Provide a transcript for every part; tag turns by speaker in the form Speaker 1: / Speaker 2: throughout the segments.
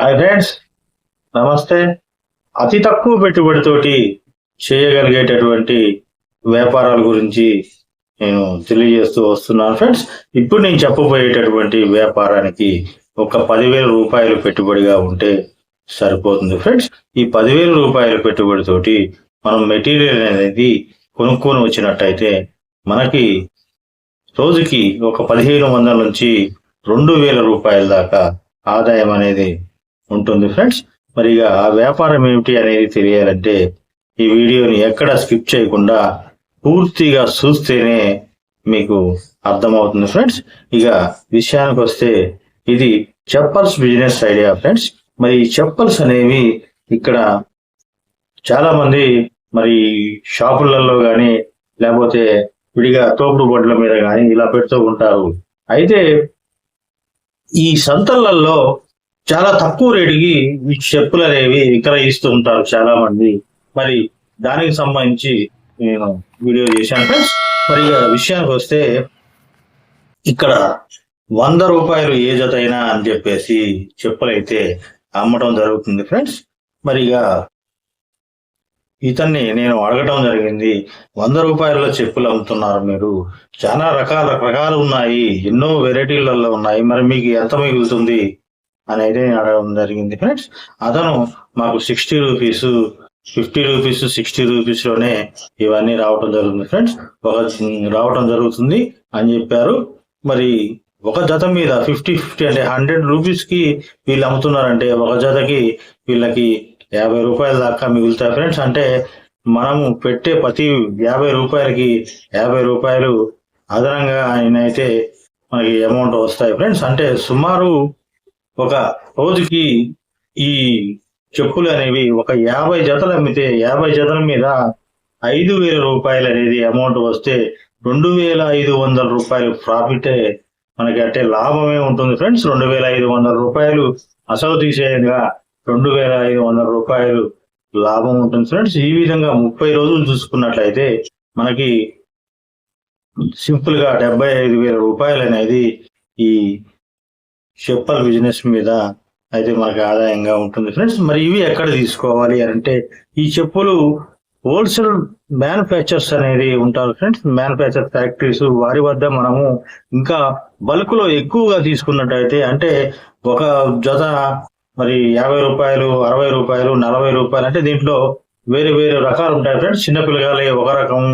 Speaker 1: Hi friends నమస్తే. అతి తక్కువ పెట్టుబడితోటి చేయగలిగేటటువంటి వ్యాపారాల గురించి నేను తెలియజేస్తూ వస్తున్నాను ఫ్రెండ్స్. ఇప్పుడు నేను చెప్పబోయేటటువంటి వ్యాపారానికి ఒక పదివేల రూపాయలు పెట్టుబడిగా ఉంటే సరిపోతుంది ఫ్రెండ్స్. ఈ పదివేల రూపాయల పెట్టుబడితోటి మనం మెటీరియల్ అనేది కొనుక్కొని వచ్చినట్టయితే మనకి రోజుకి ఒక పదిహేను వందల నుంచి రెండు వేల రూపాయల దాకా ఆదాయం అనేది ఉంటుంది ఫ్రెండ్స్. మరి ఇక ఆ వ్యాపారం ఏమిటి అనేది తెలియాలంటే ఈ వీడియోని ఎక్కడ స్కిప్ చేయకుండా పూర్తిగా చూస్తేనే మీకు అర్థమవుతుంది ఫ్రెండ్స్. ఇక విషయానికి వస్తే ఇది చెప్పల్స్ బిజినెస్ ఐడియా ఫ్రెండ్స్. మరి ఈ చెప్పల్స్ అనేవి ఇక్కడ చాలా మంది మరి షాపులలో కానీ లేకపోతే విడిగా తోపుడు బండ్ల మీద కానీ ఇలా పెడుతూ ఉంటారు. అయితే ఈ సంతలలో చాలా తక్కువ రేటుకి ఈ చెప్పులు అనేవి విక్రయిస్తూ ఉంటారు చాలా మంది. మరి దానికి సంబంధించి నేను వీడియో చేశాను. ఫ్రెండ్స్ మరి ఇక విషయానికి వస్తే ఇక్కడ వంద రూపాయలు ఏ జత అయినా అని చెప్పేసి చెప్పులైతే అమ్మటం జరుగుతుంది. ఫ్రెండ్స్ మరి ఇక ఇతన్ని నేను అడగటం జరిగింది. వంద రూపాయల చెప్పులు అమ్ముతున్నారు మీరు. చాలా రకాల రకాలు ఉన్నాయి. ఎన్నో వెరైటీలలో ఉన్నాయి. మరి మీకు ఎంత మిగులుతుంది? అని అయితే నేను అడగడం జరిగింది ఫ్రెండ్స్. అతను మాకు sixty rupees fifty rupees sixty రూపీస్లోనే ఇవన్నీ రావటం జరుగుతుంది ఫ్రెండ్స్. ఒక రావటం జరుగుతుంది అని చెప్పారు. మరి ఒక జత మీద ఫిఫ్టీ ఫిఫ్టీ అంటే హండ్రెడ్ రూపీస్కి వీళ్ళు అమ్ముతున్నారంటే ఒక జతకి వీళ్ళకి యాభై రూపాయల దాకా మిగులుతాయి ఫ్రెండ్స్. అంటే మనము పెట్టే ప్రతి యాభై రూపాయలకి యాభై రూపాయలు అదనంగా ఆయన అయితే మనకి అమౌంట్ వస్తాయి ఫ్రెండ్స్. అంటే సుమారు ఒక రోజుకి ఈ చెప్పులు అనేవి ఒక యాభై జతలు అమ్మితే యాభై జతల మీద ఐదు వేల రూపాయలు అనేది అమౌంట్ వస్తే రెండు వేల ఐదు వందల రూపాయలు ప్రాఫిటే మనకి అంటే లాభమే ఉంటుంది. ఫ్రెండ్స్ రెండు వేల ఐదు వందల రూపాయలు అసలు తీసేయంగా రెండు వేల ఐదు వందల రూపాయలు లాభం ఉంటుంది. ఫ్రెండ్స్ ఈ విధంగా ముప్పై రోజులు చూసుకున్నట్లయితే మనకి సింపుల్గా డెబ్బై ఐదు వేల రూపాయలు అనేది ఈ చెప్పల్ బిజినెస్ మీద అయితే మనకి ఆదాయంగా ఉంటుంది. ఫ్రెండ్స్ మరి ఇవి ఎక్కడ తీసుకోవాలి అని అంటే ఈ చెప్పులు హోల్సేల్ మ్యానుఫ్యాక్చర్స్ అనేది ఉంటారు. ఫ్రెండ్స్ మ్యానుఫ్యాక్చర్ ఫ్యాక్టరీస్ వారి వద్ద మనము ఇంకా బల్క్లో ఎక్కువగా తీసుకున్నట్టయితే అంటే ఒక జత మరి యాభై రూపాయలు అరవై రూపాయలు నలభై రూపాయలు అంటే దీంట్లో వేరే వేరే రకాలు ఉంటాయి. ఫ్రెండ్స్ చిన్నపిల్లగాలి ఒక రకము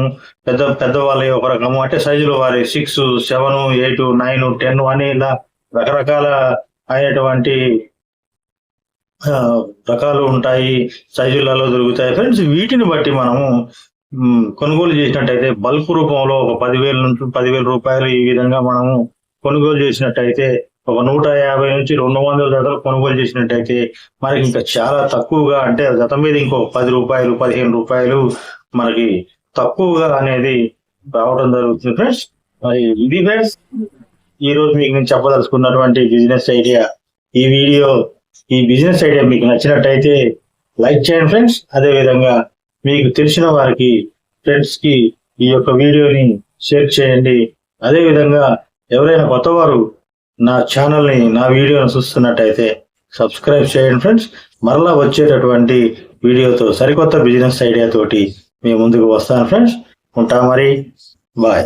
Speaker 1: పెద్ద పెద్దవాళ్ళే ఒక రకము అంటే సైజులు వారి six seven eight nine ten అని ఇలా రకరకాల అయినటువంటి రకాలు ఉంటాయి సైజులలో దొరుకుతాయి. ఫ్రెండ్స్ వీటిని బట్టి మనము కొనుగోలు చేసినట్టయితే బల్క్ రూపంలో ఒక పదివేల నుంచి పదివేల రూపాయలు ఈ విధంగా మనము కొనుగోలు చేసినట్టయితే ఒక నూట యాభై నుంచి రెండు వందల జతలు కొనుగోలు చేసినట్టయితే మనకి ఇంకా చాలా తక్కువగా అంటే జత మీద ఇంకో పది రూపాయలు పదిహేను రూపాయలు మనకి తక్కువగా అనేది రావడం జరుగుతుంది. ఫ్రెండ్స్ మరి ఇది ఫ్రెండ్స్. ఈ రోజు మీకు నేను చెప్పదలుచుకున్నటువంటి బిజినెస్ ఐడియా ఈ వీడియో ఈ బిజినెస్ ఐడియా మీకు నచ్చినట్టయితే లైక్ చేయండి ఫ్రెండ్స్ అదే విధంగా మీకు తెలిసిన వారికి ఫ్రెండ్స్కి ఈ యొక్క వీడియోని షేర్ చేయండి. అదే విధంగా ఎవరైనా కొత్తవారు నా ఛానల్ని నా వీడియోని చూస్తున్నట్టయితే సబ్స్క్రైబ్ చేయండి ఫ్రెండ్స్ మరలా వచ్చేటటువంటి వీడియోతో సరికొత్త బిజినెస్ ఐడియా తోటి మేము ముందుకు వస్తాను ఫ్రెండ్స్ ఉంటా మరి. బాయ్